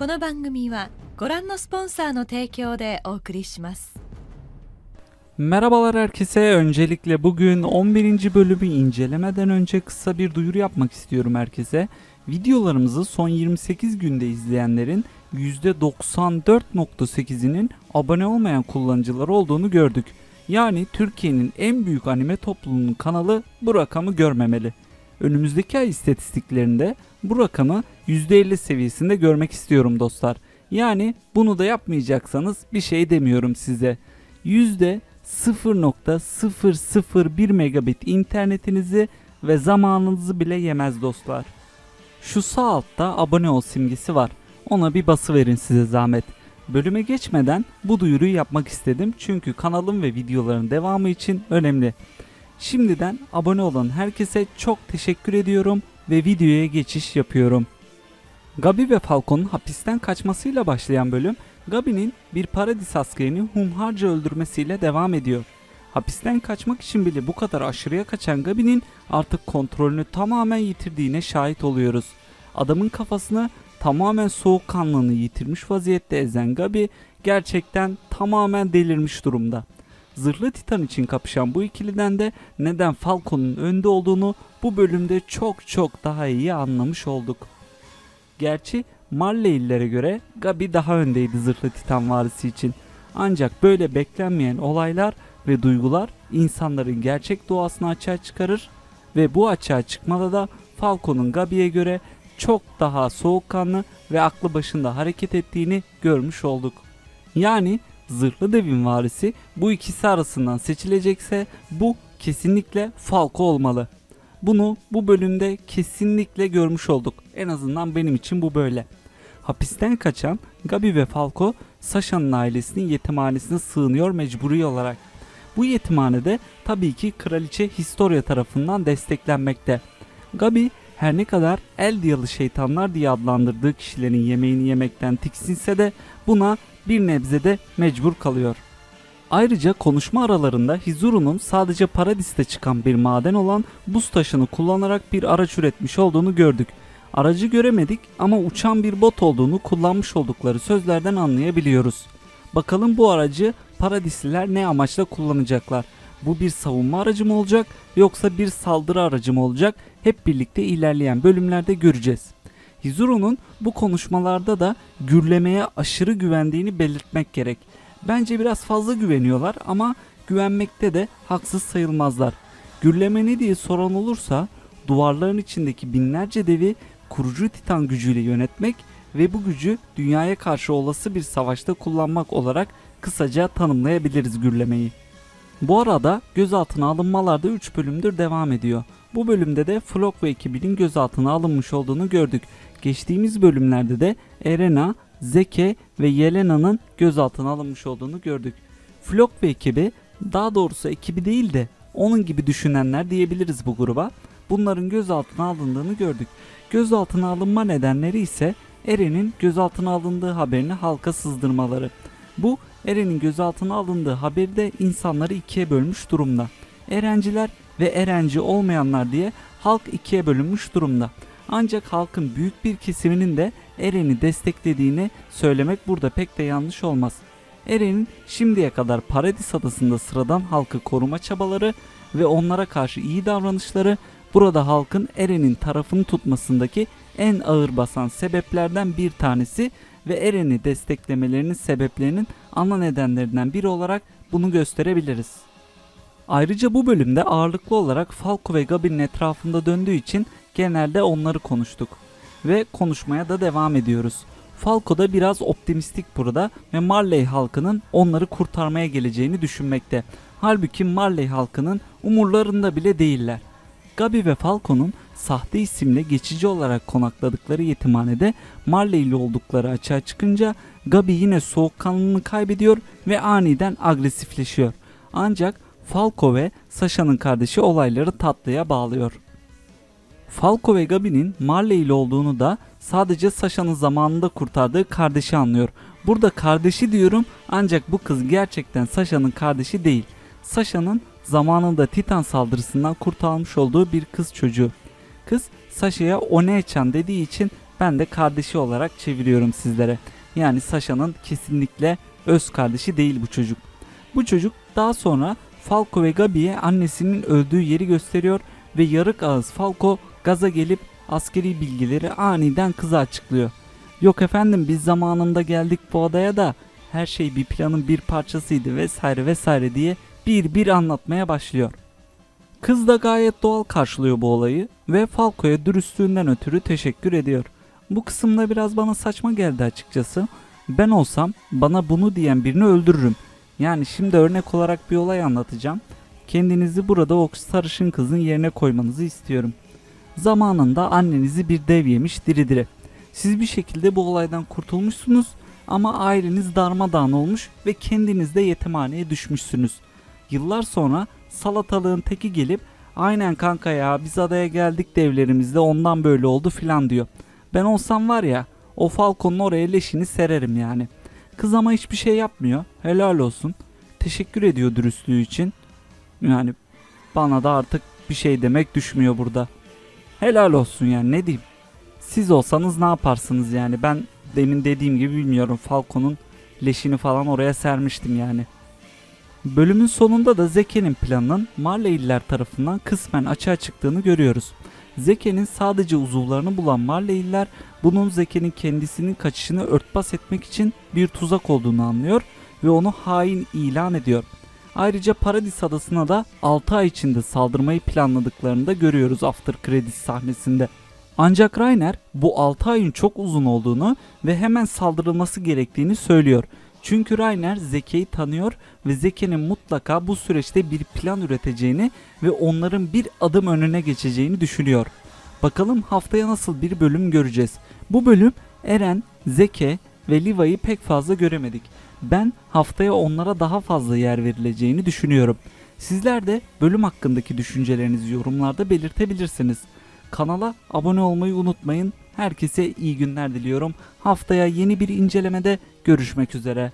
この番組はご覧のスポンサーの提供でお送りします。 Merhabalar herkese. Öncelikle bugün 11. bölümü incelemeden önce kısa bir duyuru yapmak istiyorum herkese. Videolarımızı son 28 günde izleyenlerin %94.8'inin abone olmayan kullanıcılar olduğunu gördük. Yani Türkiye'nin en büyük anime topluluğunun kanalı bu rakamı görmemeli. Önümüzdeki ay istatistiklerinde bu rakamı %50 seviyesinde görmek istiyorum dostlar. Yani bunu da yapmayacaksanız bir şey demiyorum size. Yüzde 0.001 megabit internetinizi ve zamanınızı bile yemez dostlar. Şu sağ altta abone ol simgesi var. Ona bir bası verin size zahmet. Bölüme geçmeden bu duyuruyu yapmak istedim çünkü kanalım ve videoların devamı için önemli. Şimdiden abone olan herkese çok teşekkür ediyorum ve videoya geçiş yapıyorum. Gabi ve Falcon'un hapisten kaçmasıyla başlayan bölüm Gabi'nin bir paradis askerini humharca öldürmesiyle devam ediyor. Hapisten kaçmak için bile bu kadar aşırıya kaçan Gabi'nin artık kontrolünü tamamen yitirdiğine şahit oluyoruz. Adamın kafasını tamamen soğukkanlılığını yitirmiş vaziyette ezen Gabi gerçekten tamamen delirmiş durumda. Zırhlı Titan için kapışan bu ikiliden de neden Falcon'un önde olduğunu bu bölümde çok çok daha iyi anlamış olduk. Gerçi Marley'lilere göre Gabi daha öndeydi zırhlı Titan varisi için. Ancak böyle beklenmeyen olaylar ve duygular insanların gerçek doğasını açığa çıkarır ve bu açığa çıkmada da Falco'nun Gabi'ye göre çok daha soğukkanlı ve aklı başında hareket ettiğini görmüş olduk. Yani zırhlı devin varisi bu ikisi arasından seçilecekse bu kesinlikle Falco olmalı. Bunu bu bölümde kesinlikle görmüş olduk. En azından benim için bu böyle. Hapisten kaçan Gabi ve Falco Sasha'nın ailesinin yetimhanesine sığınıyor mecburi olarak. Bu yetimhanede tabii ki kraliçe Historia tarafından desteklenmekte. Gabi her ne kadar el diyalı şeytanlar diye adlandırdığı kişilerin yemeğini yemekten tiksinse de buna bir nebzede mecbur kalıyor. Ayrıca konuşma aralarında Hizuru'nun sadece Paradis'te çıkan bir maden olan buz taşını kullanarak bir araç üretmiş olduğunu gördük. Aracı göremedik ama uçan bir bot olduğunu kullanmış oldukları sözlerden anlayabiliyoruz. Bakalım bu aracı Paradisliler ne amaçla kullanacaklar? Bu bir savunma aracı mı olacak yoksa bir saldırı aracı mı olacak? Hep birlikte ilerleyen bölümlerde göreceğiz. Hizuru'nun bu konuşmalarda da gürlemeye aşırı güvendiğini belirtmek gerek. Bence biraz fazla güveniyorlar ama güvenmekte de haksız sayılmazlar. Gürleme ne diye soran olursa duvarların içindeki binlerce devi kurucu titan gücüyle yönetmek ve bu gücü dünyaya karşı olası bir savaşta kullanmak olarak kısaca tanımlayabiliriz gürlemeyi. Bu arada gözaltına alınmalar da 3 bölümdür devam ediyor. Bu bölümde de Flock ve ekibinin gözaltına alınmış olduğunu gördük. Geçtiğimiz bölümlerde de Erena, Zeke ve Yelena'nın gözaltına alınmış olduğunu gördük. Flock ve ekibi, daha doğrusu ekibi değil de onun gibi düşünenler diyebiliriz bu gruba. Bunların gözaltına alındığını gördük. Gözaltına alınma nedenleri ise Eren'in gözaltına alındığı haberini halka sızdırmaları. Bu Eren'in gözaltına alındığı haberi de insanları ikiye bölmüş durumda. Erenciler ve erenci olmayanlar diye halk ikiye bölünmüş durumda. Ancak halkın büyük bir kesiminin de Eren'i desteklediğini söylemek burada pek de yanlış olmaz. Eren'in şimdiye kadar Paradis Adası'nda sıradan halkı koruma çabaları ve onlara karşı iyi davranışları burada halkın Eren'in tarafını tutmasındaki en ağır basan sebeplerden bir tanesi ve Eren'i desteklemelerinin sebeplerinin ana nedenlerinden biri olarak bunu gösterebiliriz. Ayrıca bu bölümde ağırlıklı olarak Falco ve Gabi'nin etrafında döndüğü için genelde onları konuştuk. Ve konuşmaya da devam ediyoruz. Falco da biraz optimistik burada ve Marley halkının onları kurtarmaya geleceğini düşünmekte. Halbuki Marley halkının umurlarında bile değiller. Gabi ve Falco'nun sahte isimle geçici olarak konakladıkları yetimhanede Marley'li oldukları açığa çıkınca Gabi yine soğukkanlılığını kaybediyor ve aniden agresifleşiyor. Ancak Falco ve Sasha'nın kardeşi olayları tatlıya bağlıyor. Falco ve Gabi'nin Marley'li olduğunu da sadece Sasha'nın zamanında kurtardığı kardeşi anlıyor. Burada kardeşi diyorum ancak bu kız gerçekten Sasha'nın kardeşi değil. Sasha'nın zamanında Titan saldırısından kurtarmış olduğu bir kız çocuğu. Kız Sasha'ya One-chan dediği için Ben de kardeşi olarak çeviriyorum sizlere. Yani Sasha'nın kesinlikle öz kardeşi değil bu çocuk. Bu çocuk daha sonra Falco ve Gabi'ye annesinin öldüğü yeri gösteriyor ve yarık ağız Falco gaza gelip askeri bilgileri aniden kıza açıklıyor. Yok efendim biz zamanında geldik bu adaya da her şey bir planın bir parçasıydı vesaire vesaire diye bir bir anlatmaya başlıyor. Kız da gayet doğal karşılıyor bu olayı ve Falco'ya dürüstlüğünden ötürü teşekkür ediyor. Bu kısımda biraz bana saçma geldi açıkçası. Ben olsam bana bunu diyen birini öldürürüm. Yani şimdi örnek olarak bir olay anlatacağım. Kendinizi burada o sarışın kızın yerine koymanızı istiyorum. Zamanında annenizi bir dev yemiş diri diri. Siz bir şekilde bu olaydan kurtulmuşsunuz ama aileniz darmadağın olmuş ve kendiniz de yetimhaneye düşmüşsünüz. Yıllar sonra salatalığın teki gelip aynen kanka ya biz adaya geldik devlerimizde ondan böyle oldu filan diyor. Ben olsam var ya o Falcon'un oraya leşini sererim yani. Kız ama hiçbir şey yapmıyor. Helal olsun. Teşekkür ediyor dürüstlüğü için. Yani bana da artık bir şey demek düşmüyor burada. Helal olsun yani ne diyeyim. Siz olsanız ne yaparsınız yani ben demin dediğim gibi bilmiyorum Falcon'un leşini falan oraya sermiştim yani. Bölümün sonunda da Zeke'nin planının Marleyliler tarafından kısmen açığa çıktığını görüyoruz. Zeke'nin sadece uzuvlarını bulan Marleyliler bunun Zeke'nin kendisinin kaçışını örtbas etmek için bir tuzak olduğunu anlıyor ve onu hain ilan ediyor. Ayrıca Paradis Adası'na da 6 ay içinde saldırmayı planladıklarını da görüyoruz after credits sahnesinde. Ancak Rainer bu 6 ayın çok uzun olduğunu ve hemen saldırılması gerektiğini söylüyor. Çünkü Rainer Zeke'yi tanıyor ve Zeke'nin mutlaka bu süreçte bir plan üreteceğini ve onların bir adım önüne geçeceğini düşünüyor. Bakalım haftaya nasıl bir bölüm göreceğiz. Bu bölüm Eren, Zeke ve Liva'yı pek fazla göremedik. Ben haftaya onlara daha fazla yer verileceğini düşünüyorum. Sizler de bölüm hakkındaki düşüncelerinizi yorumlarda belirtebilirsiniz. Kanala abone olmayı unutmayın. Herkese iyi günler diliyorum. Haftaya yeni bir incelemede görüşmek üzere.